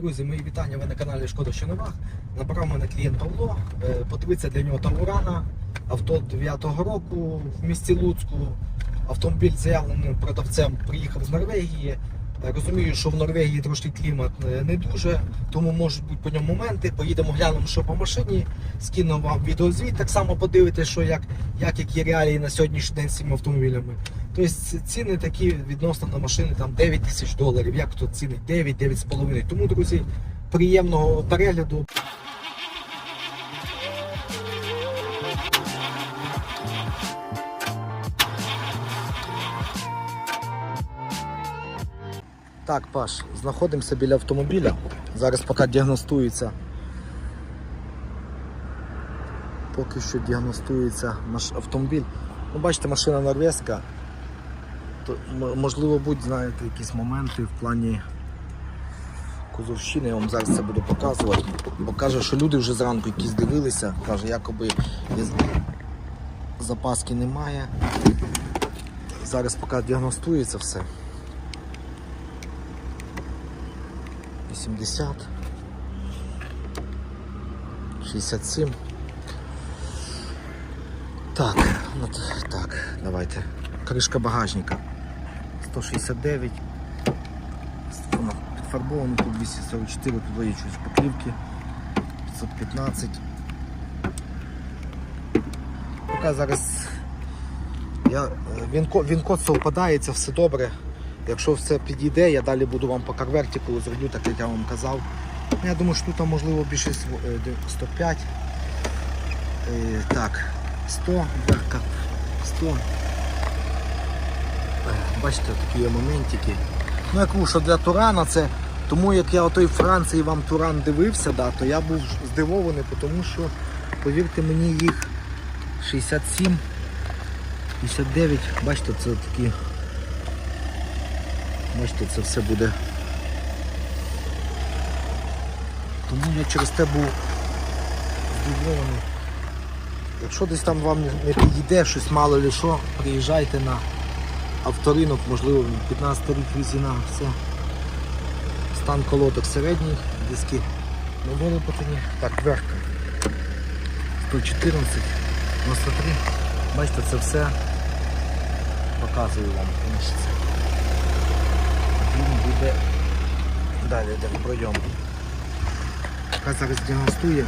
Друзі, мої вітання. Ви на каналі Шкода що Новах. Набрав мене клієнт Павло. Е, Подивиться для нього Таурана, авто 9-го року в місті Луцьку. Автомобіль заявленим продавцем приїхав з Норвегії. Е, Розумію, що в Норвегії трошки клімат не дуже, тому можуть бути по ньому моменти. Поїдемо глянемо, що по машині. Скину вам відеозвіт, так само подивитися, що як, як які реалії на сьогоднішній день з цими автомобілями. Тобто ціни такі відносно на машини там 9 тисяч доларів. Як тут ціни 9, 9,5. Тому, друзі, приємного перегляду. Так, Паш, знаходимося біля автомобіля. Зараз поки діагностується. Поки що діагностується наш автомобіль. Ну, бачите, машина норвезька. То, можливо, будуть, знаєте, якісь моменти в плані кузовщини. Я вам зараз це буду показувати. Бо каже, що люди вже зранку якісь дивилися. Каже, якоби запаски немає. Зараз поки діагностується все. 80. 67. Так, ну, так, давайте. Кришка багажника. 169. Вона підфарбована, тут 244, тут виючують поклівки. 515. Поки зараз я, е, він, ко- він код совпадається, все добре. Якщо все підійде, я далі буду вам по карвертику зроблю, так як я вам казав. Я думаю, що тут можливо більше св- е, де- 105. Е, Так, 100, дверка, 100. Е, Бачите, такі є моментики. Ну, я кажу, що для Турана це. Тому як я отой Франції вам Туран дивився, да, то я був здивований, тому що, повірте мені, їх 67, 59, бачите, це такі. Бачите, це все буде. Тому я через те був здивований. Якщо десь там вам не- підійде щось мало ли що, приїжджайте на авторинок, можливо, 15 рік візіна, все. Стан колодок середній, диски на вилопатані. Так, верхка. 114, 93. Бачите, це все показую вам. тому що це він буде далі йде пройом. Яка зараз діагностує,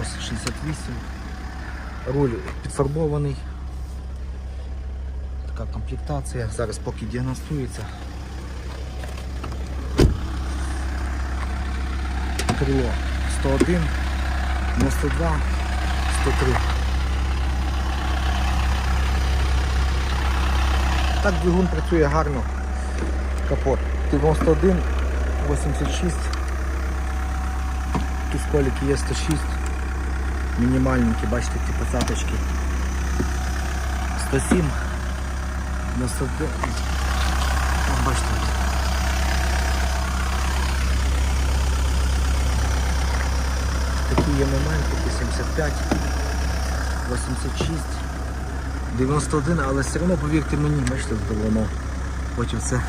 ось 68. Руль підфарбований. Така комплектація. Зараз поки діагностується. Крило 101, 92, 103. Так двигун працює гарно. Капот 91, 86. Тут сколики є 106. Мінімальненькі, бачите, ці посадочки. 107. 99. О, Бачите. Такі є моменти, 85, 86, 91, але все одно, повірте мені, бачите, воно потім це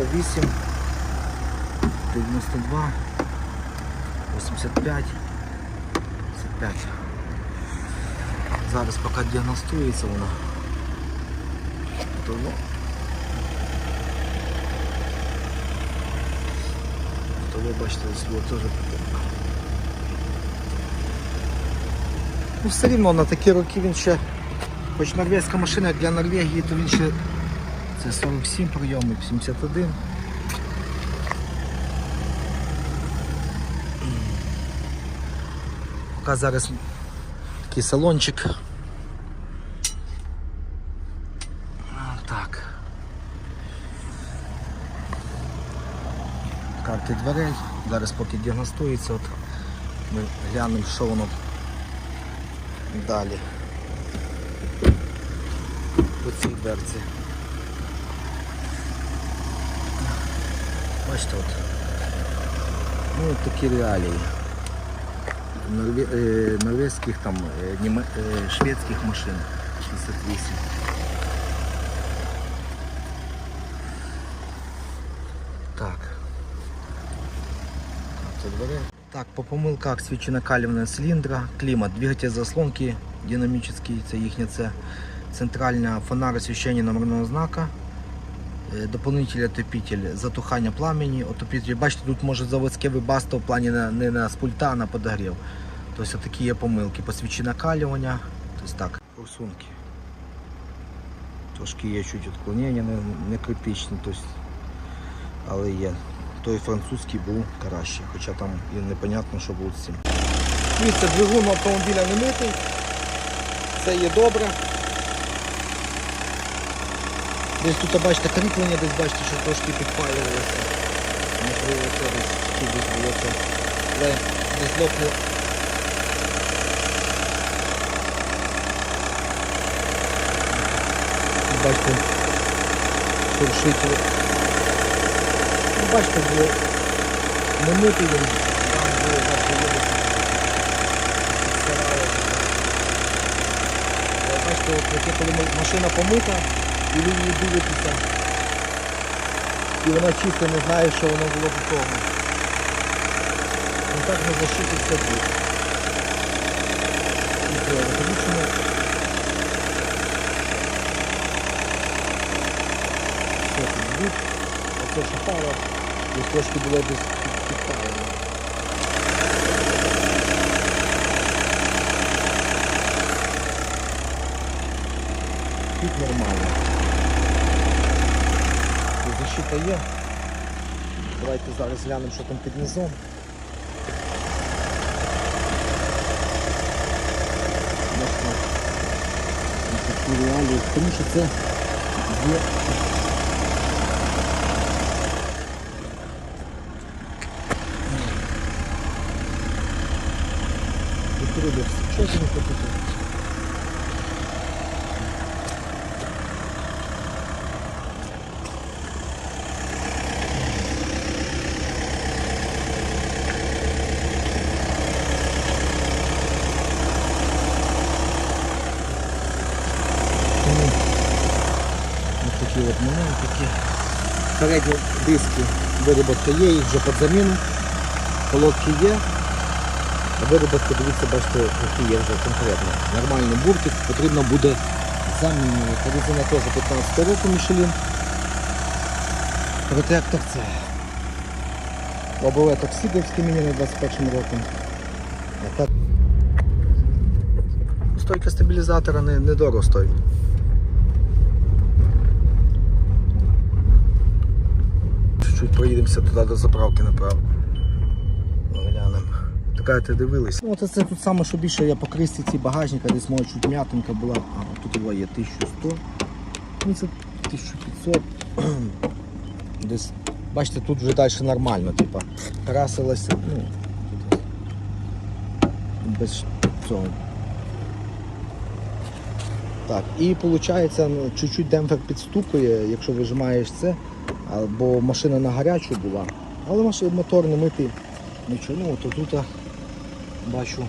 108, 92, 85, 75. Зараз поки діагностується воно. То, ну, то ви бачите, ось було теж. Ну все рівно на такі роки він ще, хоч норвезька машина для Норвегії, то він ще це 47 прийомів, 71. Поки зараз такий салончик. Так. Карти дверей. Зараз поки діагностується, от ми глянемо, що воно далі. По цій дверці. Бачите, от. Ну, такі реалії. Норве... е, норвезьких там, е, німе... е, шведських машин 68. Так. Так, по помилках свічі накалювання циліндра, клімат, двигатель заслонки динамічний, це їхня це центральна фонар освіщення номерного знака, доповнитель отопитель, затухання пламені, отопитель. Бачите, тут може заводське вибасто в плані на- не на з пульта, а на подогрів. Тобто такі є помилки. По свічі накалювання, тобто так, форсунки. Трошки є чуть відклонення, не, не критичні, тобто, але є. Той французький був краще, хоча там і непонятно, що було з цим. Дивіться, двигун автомобіля не митий. Це є добре. Десь тут бачите кріплення, десь бачите, що трошки підпалювалося. Можливо, це десь чи десь було це. Але десь лопне. Бачите, шуршить. Ну, Бачите, було не митий він. Там було, бачите, Бачите, коли машина помита, і ви її дивитеся, і вона чисто не знає, що воно було до того. Ну так не защититься тут. Що тут звук? Оце шапало, десь трошки було десь під- підпалено. Тут нормально. Тут Защита є. Давайте зараз глянемо, що там під низом. Реалії, тому що це є. Відкрили все. Що ти не хотіти? Ось такі от моментики. Передні диски вироботка є, їх вже під заміну. Колодки є. А вироботка, дивіться, бачите, які є вже конкретно. Нормальний буртик потрібно буде замінювати. Резина теж 15 року Мішелін. Протектор це. Лобове токсидовське міняне 21 роком. Стойка стабілізатора не, недорого стоїть. Чуть-чуть туди до заправки направо. Глянемо. Така ти дивились. Ну, от це тут саме, що більше я по кристі ці багажника, десь може чуть м'ятинка була. А, тут була є 1100. Ну це 1500. Десь, бачите, тут вже далі нормально, типа, красилося, ну, без цього. Так, і виходить, ну, чуть-чуть демпфер підстукує, якщо вижимаєш це, бо машина на гарячу була. Але машина мотор не митий. Нічого, ну то тут бачу.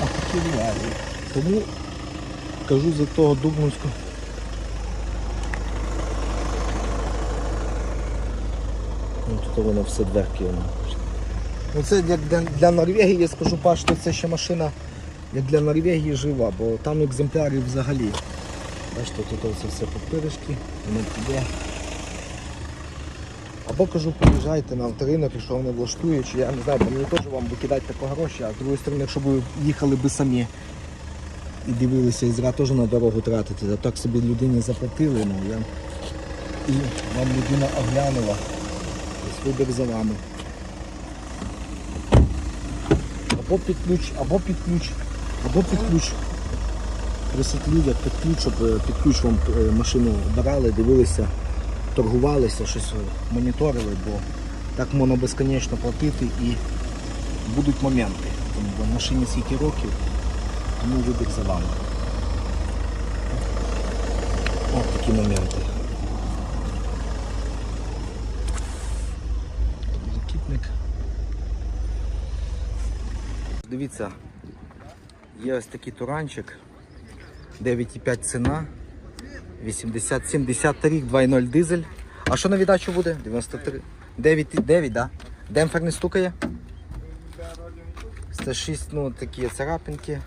А такі. Тому кажу за того Дубновського. Ну, тут воно все дверки. Ну, це для, для Норвегії, я скажу що це ще машина як для Норвегії жива, бо там екземплярів взагалі. Бачите, тут оце все папиришки, воно піде. Або кажу, приїжджайте на авторинок, якщо вони влаштують, чи я не знаю, бо мені теж вам викидати тако гроші, а з другої сторони, якщо ви їхали би самі і дивилися, і зра теж на дорогу тратити, а так собі людині заплатили, ну я і вам людина оглянула. Ось вибір за вами. Або під ключ, або під ключ, або під ключ. Просить людях під ключ, щоб е, під ключ вам е, машину брали, дивилися, торгувалися, щось моніторили, бо так можна безконечно платити і будуть моменти. Тому бо машині скільки років, тому вибір за вами. Ось такі моменти. Дивіться, є ось такий туранчик. 9,5 ціна. 87, 10 рік, 2.0 дизель. А що на віддачу буде? 93. 9, 9, да? Демпфер не стукає? 106, ну такі царапинки.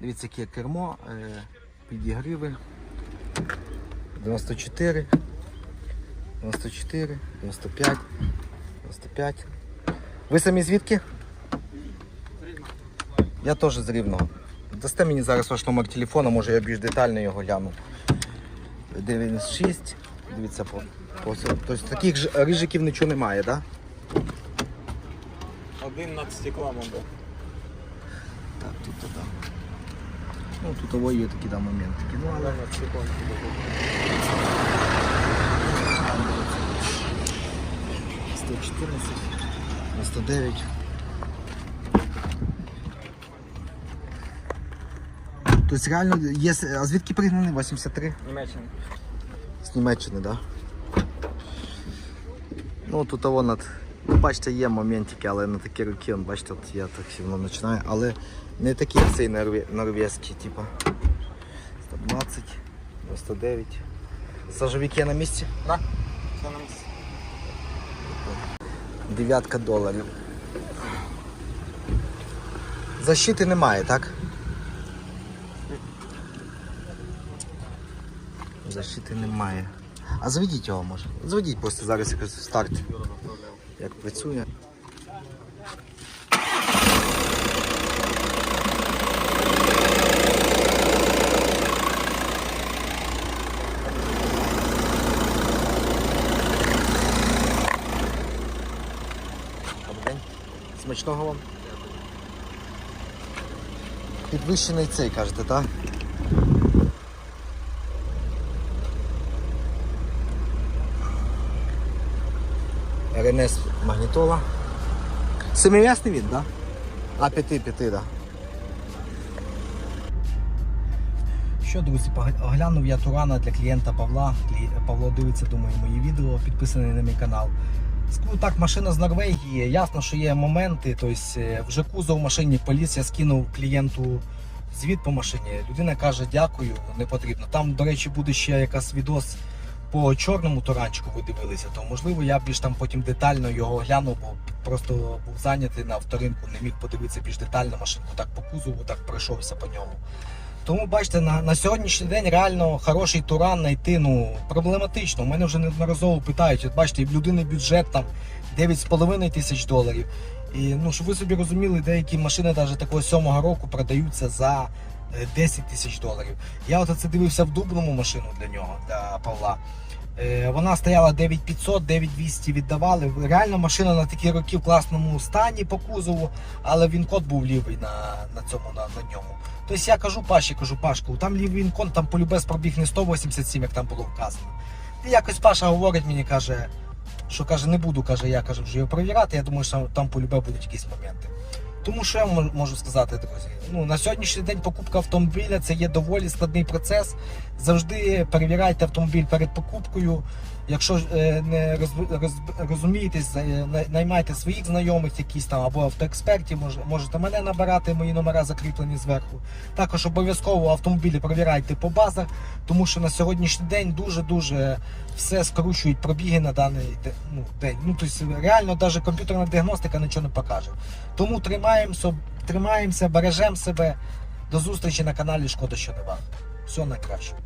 Дивіться, яке кермо, підігриви. 94, 94, 95, 95. Ви самі звідки? Я теж з Рівного. Дасте мені зараз ваш номер телефону, може я більш детально його гляну. 96. Дивіться, по, по. Тобто таких ж рижиків нічого немає, так? Да? Один над стеклом був. Так, тут то да. Ну тут того є такі да, моментики. Ну, але над стеклом. 114, 99. Тобто реально є. А звідки пригнаний? 83? Німеччина. З Німеччини, так? Да? Ну тут того над. Ну, бачите, є моментики, але на такі роки, он, бачите, от я так сильно починаю, але не такі, як цей норве... норвезький, типа. 120, 99. Сажовики на місці? Да? Все на місці. Дев'ятка доларів. Защити немає, так? Защити немає. А заведіть його може. Заведіть просто зараз якось старт. Як працює. Смачного вам. Підвищений цей, кажете, так? РНС магнітола. Семимісний він, так? А, п'яти, п'яти, так. Да. Що, друзі, оглянув я Турана для клієнта Павла. Павло дивиться, думаю, мої відео, підписаний на мій канал. Скажу так, машина з Норвегії. Ясно, що є моменти. Тобто вже кузов машині поліз, я скинув клієнту звіт по машині. Людина каже, дякую, не потрібно. Там, до речі, буде ще якась відос по чорному туранчику ви дивилися, то можливо я більш там потім детально його глянув, бо просто був зайнятий на авторинку, не міг подивитися більш детально машинку, так по кузову, так пройшовся по ньому. Тому бачите, на, на сьогоднішній день реально хороший туран знайти ну, проблематично. У мене вже неодноразово питають, от бачите, в людини бюджет там 9,5 тисяч доларів. І ну, щоб ви собі розуміли, деякі машини навіть такого сьомого року продаються за е, 10 тисяч доларів. Я от це дивився в дубному машину для нього, для Павла. Е, Вона стояла 9500, 9200 віддавали. Реально машина на такі роки в класному стані по кузову, але він код був лівий на, на цьому на, на ньому. Тобто я кажу Паші, кажу, Пашку, там лівий він там полюбез пробіг не 187, як там було вказано. І якось Паша говорить мені, каже, що каже, не буду, каже, я каже, вже його перевіряти. Я думаю, що там полюбе будуть якісь моменти. Тому що я можу сказати, друзі? Ну на сьогоднішній день покупка автомобіля це є доволі складний процес. Завжди перевіряйте автомобіль перед покупкою. Якщо е, не роз, роз, розумієтесь, е, наймайте своїх знайомих, якісь там або автоекспертів, можете мене набирати, мої номера закріплені зверху. Також обов'язково автомобілі перевіряйте по базах, тому що на сьогоднішній день дуже дуже все скручують пробіги на даний ну, день. Ну тобто реально навіть комп'ютерна діагностика нічого не покаже. Тому тримаємося, тримаємося, бережемо себе. До зустрічі на каналі Шкода, що не варто. Всього найкращого.